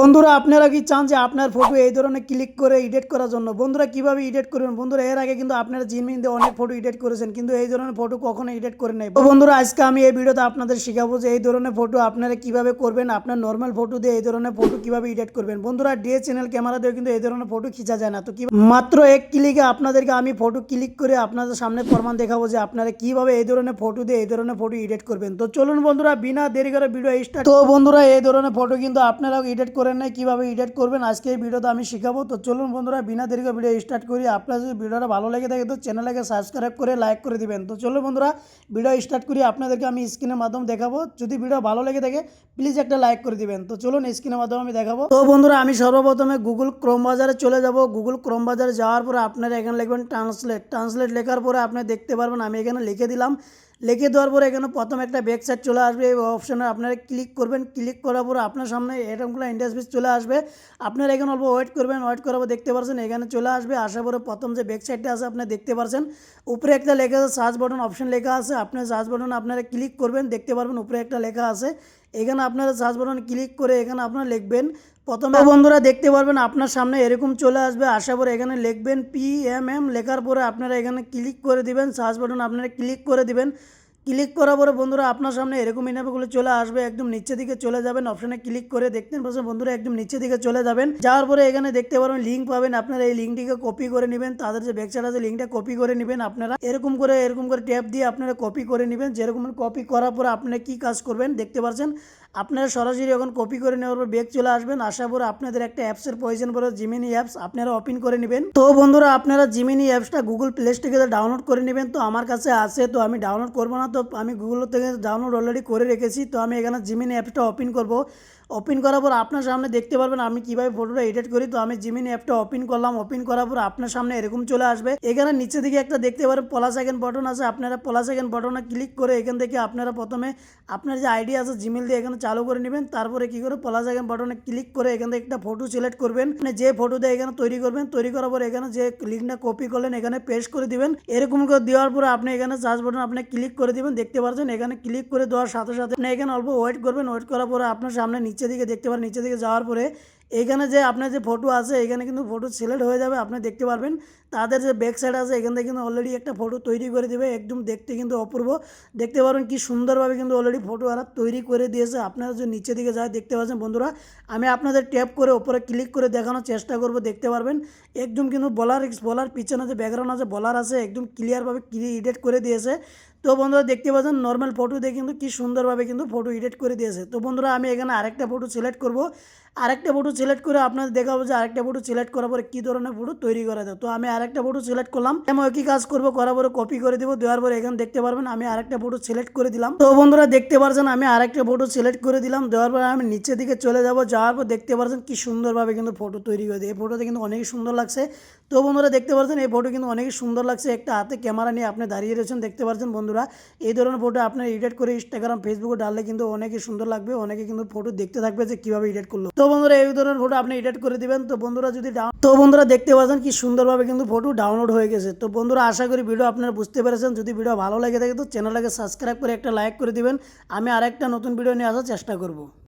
বন্ধুরা, আপনারা কি চান যে আপনার ফটো এই ধরনের ক্লিক করে এডিট করার জন্য? বন্ধুরা, কীভাবে এডিট করবেন? বন্ধুরা, এর আগে কিন্তু আপনারা জিনমিন দিয়ে অনেক ফটো এডিট করেছেন, কিন্তু এই ধরনের ফটো কখনো এডিট করে নাই। বন্ধুরা, আজকে আমি এই ভিডিওতে আপনাদের শেখাবো যে এই ধরনের ফটো আপনারা কীভাবে করবেন, আপনার নর্মাল ফটো দিয়ে এই ধরনের ফটো কীভাবে এডিট করবেন। বন্ধুরা ডিএসএলআর ক্যামেরা দিয়ে কিন্তু এই ধরনের ফটো খিচা যায় না। তো কি মাত্র এক ক্লিকে আপনাদেরকে আমি ফটো ক্লিক করে আপনাদের সামনে প্রমাণ দেখাবো যে আপনারা কীভাবে এই ধরনের ফটো দিয়ে এই ধরনের ফটো এডিট করবেন। তো চলুন বন্ধুরা, বিনা দেরি করে ভিডিও স্টার্ট তো বন্ধুরা, এই ধরনের ফটো কিন্তু আপনারাও এডিট করেন নাই, কীভাবে এডিট করবেন, আজকে এই ভিডিওতে আমি শিখাবো। তো চলুন বন্ধুরা, বিনা দেরি করে ভিডিও স্টার্ট করি। আপনার যদি ভিডিওটা ভালো লেগে থাকে, তো চ্যানেলটাকে সাবস্ক্রাইব করে লাইক করে দিবেন। তো চলুন বন্ধুরা ভিডিও স্টার্ট করি। আপনাদেরকে আমি স্ক্রিনের মাধ্যমে দেখাবো। যদি ভিডিও ভালো লেগে থাকে প্লিজ একটা লাইক করে দিবেন। তো চলুন স্ক্রিনের মাধ্যমে আমি দেখাবো। তো বন্ধুরা, আমি সর্বপ্রথমে গুগল ক্রোম বাজারে চলে যাব। গুগল ক্রোম বাজারে যাওয়ার পরে আপনারা এখানে লিখবেন ট্রান্সলেট ট্রান্সলেট লেখার পরে আপনি দেখতে পারবেন, আমি এখানে লিখে দিলাম। লিখে দেওয়ার পরে এখানে প্রথম একটা ব্যাকসাইড চলে আসবে, এই অপশানে আপনারা ক্লিক করবেন ক্লিক করার পর আপনার সামনে এরকমগুলো ইন্টারফেস চলে আসবে। আপনারা এখানে অল্প ওয়েট করবেন ওয়েট করার পর দেখতে পারছেন এখানে চলে আসবে, আসার পরে প্রথম যে ব্যাকসাইডটা আছে আপনি দেখতে পারছেন, উপরে একটা লেখা আছে সার্চ বাটন অপশন লেখা আছে আপনার সার্চ বাটন আপনারা ক্লিক করবেন, দেখতে পারবেন উপরে একটা লেখা আছে। এখানে আপনারা সার্চ বাটন ক্লিক করে এখানে আপনারা লিখবেন। প্রথমে বন্ধুরা দেখতে পারবেন আপনার সামনে এরকম চলে আসবে। আসার পরে এখানে লিখবেন পি এম এম লেখার পরে আপনারা এখানে ক্লিক করে দিবেন। সার্চ বাটন আপনারা ক্লিক করে দিবেন। ক্লিক করার পরে বন্ধুরা আপনার সামনে এরকম ইনাপগুলো চলে আসবে, একদম নিচে দিকে চলে যাবেন অপশানে ক্লিক করে দেখতেন পাচ্ছেন বন্ধুরা একদম নিচের দিকে চলে যাবেন। যাওয়ার পরে এখানে দেখতে পারবেন লিঙ্ক পাবেন, আপনারা এই লিঙ্কটিকে কপি করে নেবেন, তাদের যে ব্যাকসাইড আছে লিঙ্কটা কপি করে নেবেন আপনারা। এরকম করে এরকম করে ট্যাপ দিয়ে আপনারা কপি করে নেবেন, যেরকম কপি করার পরে আপনারা কি কাজ করবেন দেখতে পাচ্ছেন। আপনারা সরাসরি এখন কপি করে নেওয়ার পর ব্যাগ চলে আসবেন। আসার পরে আপনাদের একটা অ্যাপসের প্রয়োজন পড়ে জিমিনি অ্যাপস আপনারা ওপেন করে নেবেন। তো বন্ধুরা, আপনারা জিমিনি অ্যাপসটা গুগল প্লে স্টোর থেকে ডাউনলোড করে নেবেন। তো আমার কাছে আছে, তো আমি ডাউনলোড করব না। তো আমি গুগল থেকে ডাউনলোড অলরেডি করে রেখেছি। তো আমি এখানে জিমিনি অ্যাপসটা ওপেন করব। ওপেন করার পর আপনার সামনে দেখতে পারবেন আমি কীভাবে ফটোটা এডিট করি। তো আমি জিমিনি অ্যাপটা ওপেন করলাম। ওপেন করার পর আপনার সামনে এরকম চলে আসবে। এখানে নিচে দিকে একটা দেখতে পারেন প্লাস সেকেন্ড বটন আছে। আপনারা প্লাস সেকেন্ড বটনে ক্লিক করে এখান থেকে আপনারা প্রথমে আপনার যে আইডি আছে জিমেল দিয়ে এখানে চালু করে নেবেন। তারপরে কি করে প্লাস সেকেন্ড বটনে ক্লিক করে এখান থেকে একটা ফটো সিলেক্ট করবেন। মানে যে ফটো দিয়ে এখানে তৈরি করবেন, তৈরি করার পর এখানে যে লিঙ্কটা কপি করলেন এখানে পেস্ট করে দিবেন। এরকম করে দেওয়ার পরে আপনি এখানে সার্চ বটন আপনি ক্লিক করে দিবেন। দেখতে পাচ্ছেন এখানে ক্লিক করে দেওয়ার সাথে সাথে আপনি এখানে অল্প ওয়েট করবেন। ওয়েট করার পরে আপনার সামনে নিচে দিকে দেখতে পারেন নিচের দিকে যাওয়ার পরে এখানে যে আপনার যে ফটো আছে, এখানে কিন্তু ফটো সিলেক্ট হয়ে যাবে, আপনি দেখতে পারবেন। তাদের যে ব্যাক সাইড আছে, এখান থেকে কিন্তু অলরেডি একটা ফটো তৈরি করে দেবে, একদম দেখতে কিন্তু অপূর্ব। দেখতে পারবেন কি সুন্দরভাবে কিন্তু অলরেডি ফটো আর তৈরি করে দিয়েছে। আপনারা যে নিচে দিকে যায় দেখতে পাচ্ছেন বন্ধুরা, আমি আপনাদের ট্যাপ করে ওপরে ক্লিক করে দেখানোর চেষ্টা করব, দেখতে পারবেন। একদম কিন্তু বলার বলার পিছনে যে ব্যাকগ্রাউন্ড আছে, বলার আছে, একদম ক্লিয়ারভাবে ক্লি এডিট করে দিয়েছে। তো বন্ধুরা, দেখতে পাচ্ছেন নর্মাল ফটো দিয়ে কিন্তু কি সুন্দরভাবে কিন্তু ফটো এডিট করে দিয়েছে। তো বন্ধুরা, আমি এখানে আরেকটা ফটো সিলেক্ট করব। আরেকটা ফটো সিলেক্ট করে আপনাদের দেখাবো যে আরেকটা ফটো সিলেক্ট করার পরে কী ধরনের ফটো তৈরি করা যায়। তো আমি আরেকটা ফটো সিলেক্ট করলাম। আমি একই কাজ করব, করার পরে কপি করে দেবো, দেওয়ার পরে এখানে দেখতে পারবেন আমি আরেকটা ফটো সিলেক্ট করে দিলাম। তো বন্ধুরা দেখতে পারছেন আমি আরেকটা ফটো সিলেক্ট করে দিলাম, দেওয়ার পরে আমি নিচের দিকে চলে যাব। যাওয়ার পর দেখতে পারছেন কি সুন্দরভাবে কিন্তু ফটো তৈরি করে দিই এই ফটোতে কিন্তু অনেক সুন্দর লাগছে। তো বন্ধুরা দেখতে পাচ্ছেন এই ফটো কিন্তু অনেক সুন্দর লাগছে। একটা হাতে ক্যামেরা নিয়ে আপনি দাঁড়িয়ে রয়েছেন, দেখতে পাচ্ছেন বন্ধুরা। এই ধরনের ফটো আপনার এডিট করে ইনস্টাগ্রাম ফেসবুকে ডাললে কিন্তু অনেকই সুন্দর লাগবে, অনেকে কিন্তু ফটো দেখতে থাকবে যে কীভাবে এডিট করল। তো বন্ধুরা এই ধরনের ফটো আপনি এডিট করে দিবেন। তো বন্ধুরা যদি তো বন্ধুরা দেখতে পাচ্ছেন কি সুন্দরভাবে কিন্তু ফটো ডাউনলোড হয়ে গেছে। তো বন্ধুরা আশা করি ভিডিও আপনারা বুঝতে পেরেছেন। যদি ভিডিও ভালো লাগে থাকে তো চ্যানেলটাকে সাবস্ক্রাইব করে একটা লাইক করে দিবেন। আমি আরেকটা নতুন ভিডিও নিয়ে আসার চেষ্টা করব।